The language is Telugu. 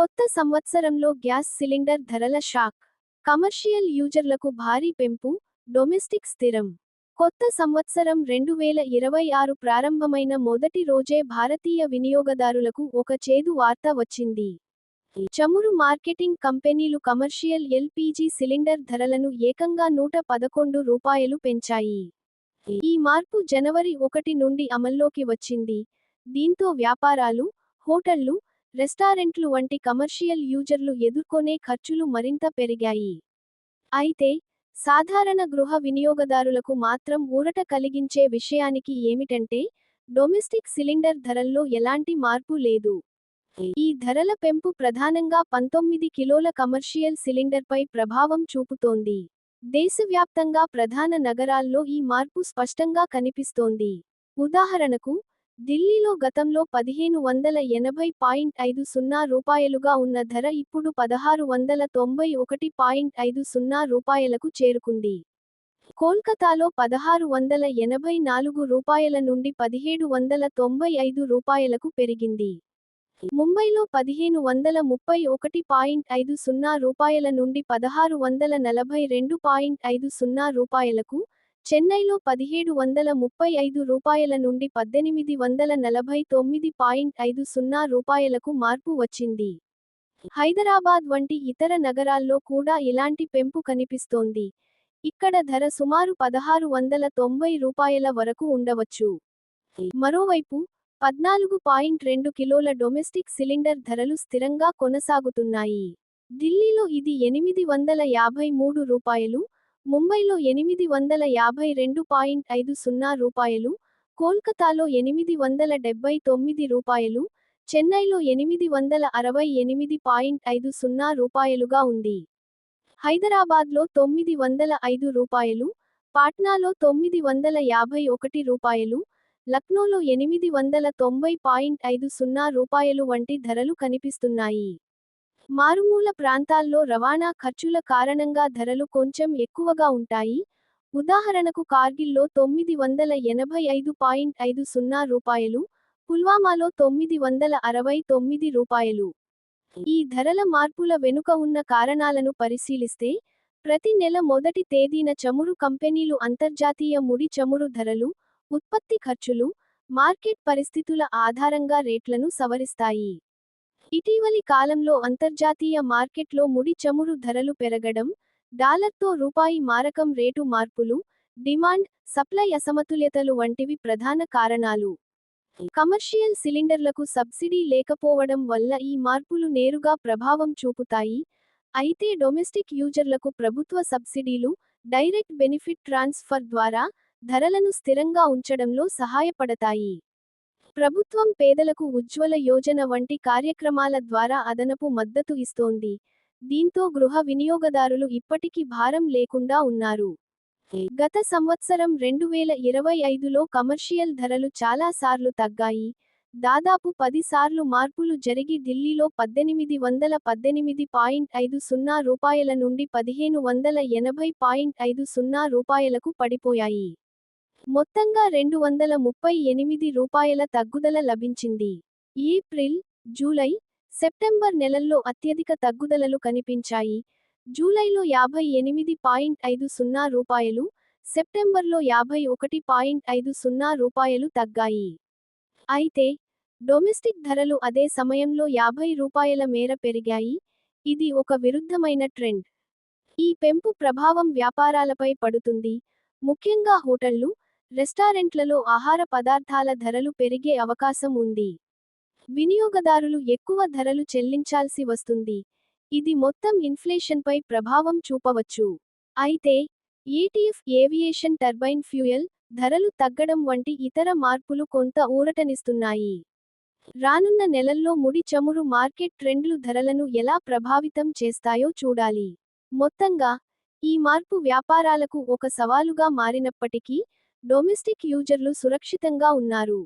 కొత్త సంవత్సరంలో గ్యాస్ సిలిండర్ ధరల షాక్. కమర్షియల్ యూజర్లకు భారీ పెంపు డొమెస్టిక్ స్థిరం. కొత్త సంవత్సరం రెండు వేల ఇరవై ఆరు ప్రారంభమైన మొదటి రోజే భారతీయ వినియోగదారులకు ఒక చేదు వార్త వచ్చింది. చమురు మార్కెటింగ్ కంపెనీలు కమర్షియల్ ఎల్పీజీ సిలిండర్ ధరలను ఏకంగా నూట పదకొండు రూపాయలు పెంచాయి. ఈ మార్పు జనవరి ఒకటి నుండి అమల్లోకి వచ్చింది. దీంతో వ్యాపారాలు హోటళ్ళు రెస్టారెంట్లు వంటి కమర్షియల్ యూజర్లు ఎదుర్కొనే ఖర్చులు మరింత పెరిగాయి. అయితే సాధారణ గృహ వినియోగదారులకు మాత్రం ఊరట కలిగించే విషయానికి ఏమిటంటే డొమెస్టిక్ సిలిండర్ ధరల్లో ఎలాంటి మార్పు లేదు. ఈ ధరల పెంపు ప్రధానంగా పంతొమ్మిది కిలోల కమర్షియల్ సిలిండర్పై ప్రభావం చూపుతోంది. దేశవ్యాప్తంగా ప్రధాన నగరాల్లో ఈ మార్పు స్పష్టంగా కనిపిస్తోంది. ఉదాహరణకు ఢిల్లీలో గతంలో పదిహేను వందల ఎనభై పాయింట్ ఐదు సున్నా రూపాయలుగా ఉన్న ధర ఇప్పుడు పదహారు వందల తొంభై ఒకటి పాయింట్ ఐదు సున్నా రూపాయలకు చేరుకుంది. కోల్కతాలో పదహారు వందల ఎనభై నాలుగు రూపాయల నుండి పదిహేడు వందల తొంభై ఐదు రూపాయలకు పెరిగింది. ముంబైలో పదిహేను వందల ముప్పై ఒకటి పాయింట్ ఐదు సున్నా రూపాయల నుండి పదహారు వందల నలభై రెండు పాయింట్ ఐదు సున్నా రూపాయలకు చెన్నైలో పదిహేడు వందల ముప్పై ఐదు రూపాయల నుండి పద్దెనిమిది వందల నలభై తొమ్మిది పాయింట్ ఐదు సున్నా రూపాయలకు మార్పు వచ్చింది. హైదరాబాద్ వంటి ఇతర నగరాల్లో కూడా ఇలాంటి పెంపు కనిపిస్తోంది. ఇక్కడ ధర సుమారు పదహారు వందల తొంభై రూపాయల వరకు ఉండవచ్చు. మరోవైపు పద్నాలుగు పాయింట్ రెండు కిలోల డొమెస్టిక్ సిలిండర్ ధరలు స్థిరంగా కొనసాగుతున్నాయి. ఢిల్లీలో ఇది ఎనిమిది వందల యాభై మూడు రూపాయలు ముంబైలో ఎనిమిది వందల యాభై రెండు పాయింట్ ఐదు సున్నా రూపాయలు కోల్కతాలో ఎనిమిది వందల డెబ్బై తొమ్మిది రూపాయలు చెన్నైలో ఎనిమిది వందల అరవై ఎనిమిది పాయింట్ ఐదు సున్నా రూపాయలుగా ఉంది. హైదరాబాద్లో తొమ్మిది వందల ఐదు రూపాయలు పాట్నాలో తొమ్మిది వందల యాభై ఒకటి రూపాయలు లక్నోలో ఎనిమిది వందల తొంభై పాయింట్ ఐదు సున్నా రూపాయలు వంటి ధరలు కనిపిస్తున్నాయి. మారుమూల ప్రాంతాల్లో రవాణా ఖర్చుల కారణంగా ధరలు కొంచెం ఎక్కువగా ఉంటాయి. ఉదాహరణకు కార్గిల్లో తొమ్మిది వందల ఎనభై ఐదు పాయింట్ ఐదు సున్నా రూపాయలు పుల్వామాలో తొమ్మిది వందల అరవై తొమ్మిది రూపాయలు. ఈ ధరల మార్పుల వెనుక ఉన్న కారణాలను పరిశీలిస్తే ప్రతి నెల మొదటి తేదీన చమురు కంపెనీలు అంతర్జాతీయ ముడి చమురు ధరలు ఉత్పత్తి ఖర్చులు మార్కెట్ పరిస్థితుల ఆధారంగా రేట్లను సవరిస్తాయి. ఇటీవలి కాలంలో అంతర్జాతీయ మార్కెట్లో ముడి చమురు ధరలు పెరగడం డాలర్తో రూపాయి మారకం రేటు మార్పులు డిమాండ్ సప్లై అసమతుల్యతలు వంటివి ప్రధాన కారణాలు. కమర్షియల్ సిలిండర్లకు సబ్సిడీ లేకపోవడం వల్ల ఈ మార్పులు నేరుగా ప్రభావం చూపుతాయి. అయితే డొమెస్టిక్ యూజర్లకు ప్రభుత్వ సబ్సిడీలు డైరెక్ట్ బెనిఫిట్ ట్రాన్స్ఫర్ ద్వారా ధరలను స్థిరంగా ఉంచడంలో సహాయపడతాయి. ప్రభుత్వం పేదలకు ఉజ్వల యోజన వంటి కార్యక్రమాల ద్వారా అదనపు మద్దతు ఇస్తోంది. దీంతో గృహ వినియోగదారులు ఇప్పటికీ భారం లేకుండా ఉన్నారు. గత సంవత్సరం రెండు వేల ఇరవై ఐదులో కమర్షియల్ ధరలు చాలా సార్లు తగ్గాయి. దాదాపు పదిసార్లు మార్పులు జరిగి ఢిల్లీలో పద్దెనిమిది వందల పద్దెనిమిది పాయింట్ ఐదు సున్నా రూపాయల నుండి పదిహేను వందల ఎనభై పాయింట్ ఐదు సున్నా రూపాయలకు పడిపోయాయి. మొత్తంగా రెండు వందల ముప్పై ఎనిమిది రూపాయల తగ్గుదల లభించింది. ఏప్రిల్ జూలై సెప్టెంబర్ నెలల్లో అత్యధిక తగ్గుదలలు కనిపించాయి. జూలైలో యాభై ఎనిమిది పాయింట్ ఐదు సున్నా రూపాయలు సెప్టెంబర్లో యాభై ఒకటి పాయింట్ ఐదు సున్నా రూపాయలు తగ్గాయి. అయితే డొమెస్టిక్ ధరలు అదే సమయంలో యాభై రూపాయల మేర పెరిగాయి. ఇది ఒక విరుద్ధమైన ట్రెండ్. ఈ పెంపు ప్రభావం వ్యాపారాలపై పడుతుంది. ముఖ్యంగా హోటళ్ళు రెస్టారెంట్లలో ఆహార పదార్థాల ధరలు పెరిగే అవకాశం ఉంది. వినియోగదారులు ఎక్కువ ధరలు చెల్లించాల్సి వస్తుంది. ఇది మొత్తం ఇన్ఫ్లేషన్పై ప్రభావం చూపవచ్చు. అయితే ఏటీఎఫ్ ఏవియేషన్ టర్బైన్ ఫ్యూయల్ ధరలు తగ్గడం వంటి ఇతర మార్పులు కొంత ఊరటనిస్తున్నాయి. రానున్న నెలల్లో ముడి చమురు మార్కెట్ ట్రెండ్లు ధరలను ఎలా ప్రభావితం చేస్తాయో చూడాలి. మొత్తంగా ఈ మార్పు వ్యాపారాలకు ఒక సవాలుగా మారినప్పటికీ డొమెస్టిక్ యూజర్లు సురక్షితంగా ఉన్నారు.